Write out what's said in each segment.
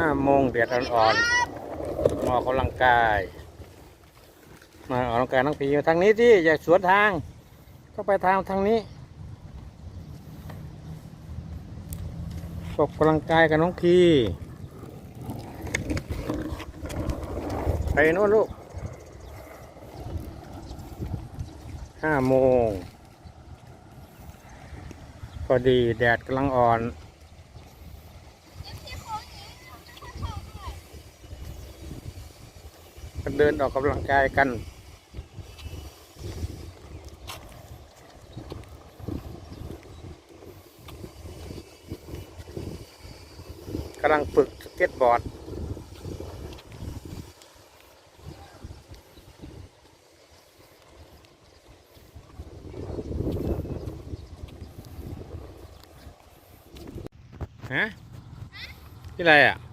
ห้าโมงเดือดอ่อนๆมาออกกำลังกาย มาออกกำลังกายน้องพีทางนี้ที่อย่าสวนทาง ก็ไปทางทางนี้ออกกำลังกายกับน้องพีไปโน่นลูกห้าโมงพอดีแดดกำลังอ่อน เดินออกกำลังกายกัน กำลังฝึกสเก็ตบอร์ดฮะที่ไรอะ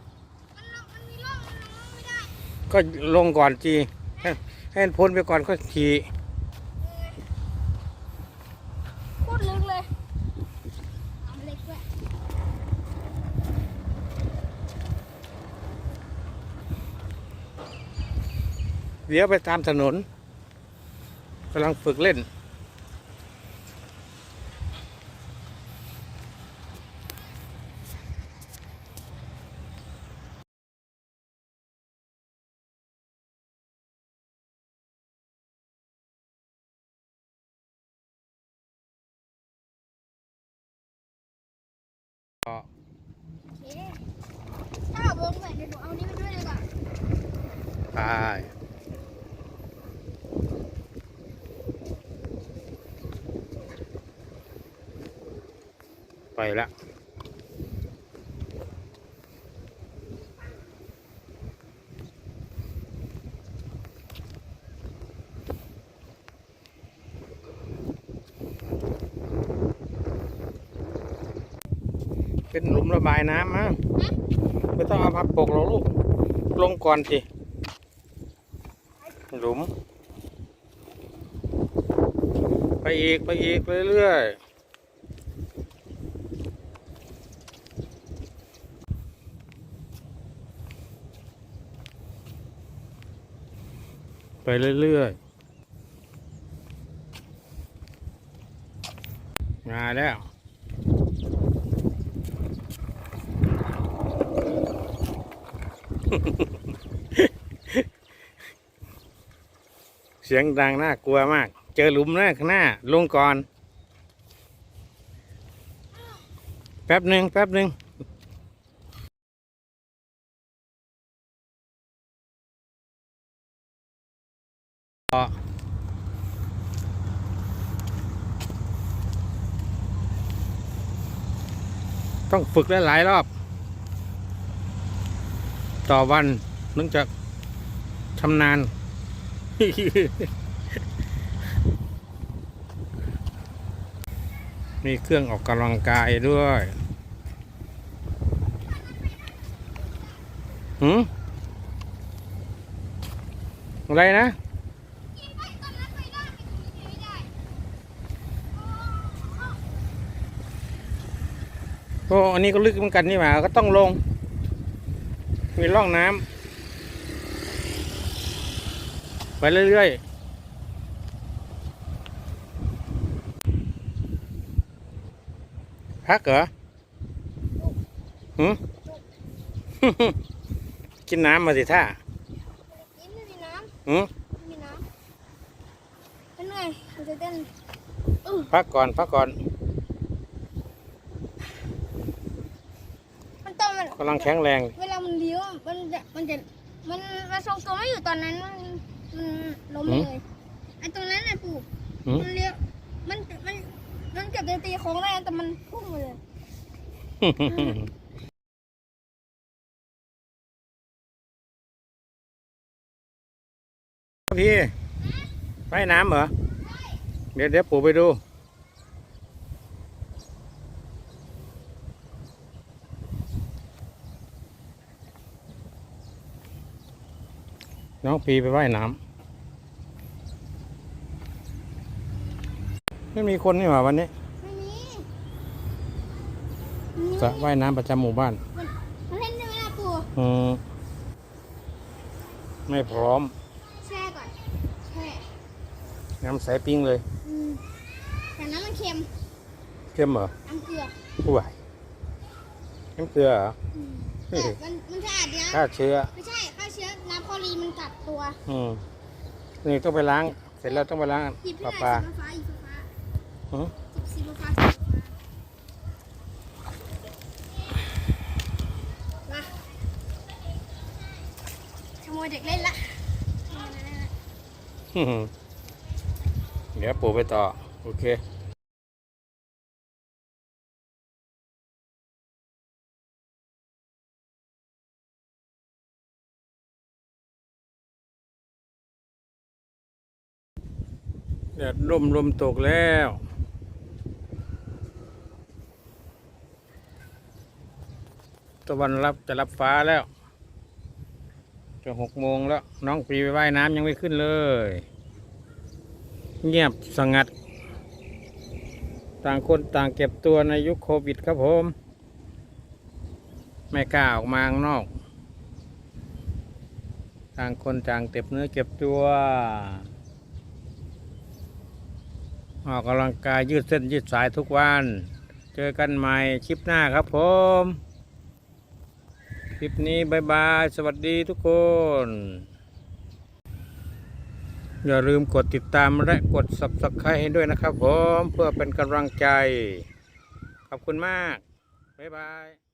ก็ลงก่อนจีให้ให้มันพ้นไปก่อนก็ขี่โคตรลึกเลยน้ำเล็กด้วยเดี๋ยวไปตามถนนกำลังฝึกเล่น ถ้าเอาวงแบเดี๋ยวหนูเอานี้ไปด้วยเลยก่อนไปไปแล้ว เป็นหลุมระบายน้ำมั้งไม่ต้องเอาพับปกหรอกลูก ลงก่อนสิ หลุม ไปอีก ไปอีก เรื่อยๆไปเรื่อยๆ มาแล้ว เสียงดังน่ากลัวมาก เจอหลุมนะข้างหน้า ลงก่อน แป๊บหนึ่งแป๊บหนึ่งต้องฝึกหลายๆรอบ ต่อวันนึกจะชำนาญมีเครื่องออกกำลังกายด้วยหืมอะไรนะ โอ้ อันนี้ก็ลึกเหมือนกันนี่หว่า ก็ต้องลง มีร่องน้ำไปเรื่อยๆพักเหรอหืมกินน้ำมาสิท่าไม่มีน้หืมไม่มีน้ำเป็นไงมันจะเต้นพักก่อนพักก่อน มันต้องมันกำลังแข็งแรง เว มันเลี้ยวอะมันจะมันจะมันมันทรงตัวไม่อยู่ตอนนั้นมันมันล้มไปเลยไอ้ตรงนั้นน่ะปู่หืม มันเลี้ยวมันมันมันเกือบจะตีโค้งได้แต่มันพุ่งมาเลย พี่ว่ายน้ำเหรอ เดี๋ยวเดี๋ยวปู่ไปดู น้องปีไปว่ายน้ำไม่มีคนนี่หว่าวันนี้ไม่มีสระว่ายน้ำประจำหมู่บ้านมันเล่นได้ไหมล่ะปู่อืมไม่พร้อม แช่ก่อน แช่น้ำใสปิ้งเลยอืมแต่น้ำมันเค็มเข้มเหรอน้ำเกลือผู้ไหวเข้มเกลือเหรออืมเฮ้ยแต่ มันมันสะอาดดีนะฆ่าเชื้อ ไม่ใช่ฆ่าเชื้อน้ำคลอรีนมันกัดตัวอืมนี่ต้องไปล้าง เสร็จแล้วต้องไปล้างหยิบปให้ลาหปลาน่อยสีฟ้าๆอีกฟ้าหือๆจิบสีฟ้าๆสีฟ้าๆมาขโมยเด็กเล่นละขโมยเด็กเล่นละ หือเดี๋ยวปู่ไปต่อ โอเค แดดลมลมตกแล้ว ตะวันรับจะรับฟ้าแล้ว จะหกโมงแล้ว น้องปีไปว่ายน้ำยังไม่ขึ้นเลย เงียบสงัด ต่างคนต่างเก็บตัวในยุคโควิดครับผม ไม่กล้าออกมาข้างนอก ต่างคนต่างเก็บเนื้อเก็บตัว ออกกำลังกายยืดเส้นยืดสายทุกวัน เจอกันใหม่คลิปหน้าครับผม คลิปนี้บายบาย สวัสดีทุกคน อย่าลืมกดติดตามและกด subscribe ให้ด้วยนะครับผม เพื่อเป็นกำลังใจ ขอบคุณมาก บ๊ายบาย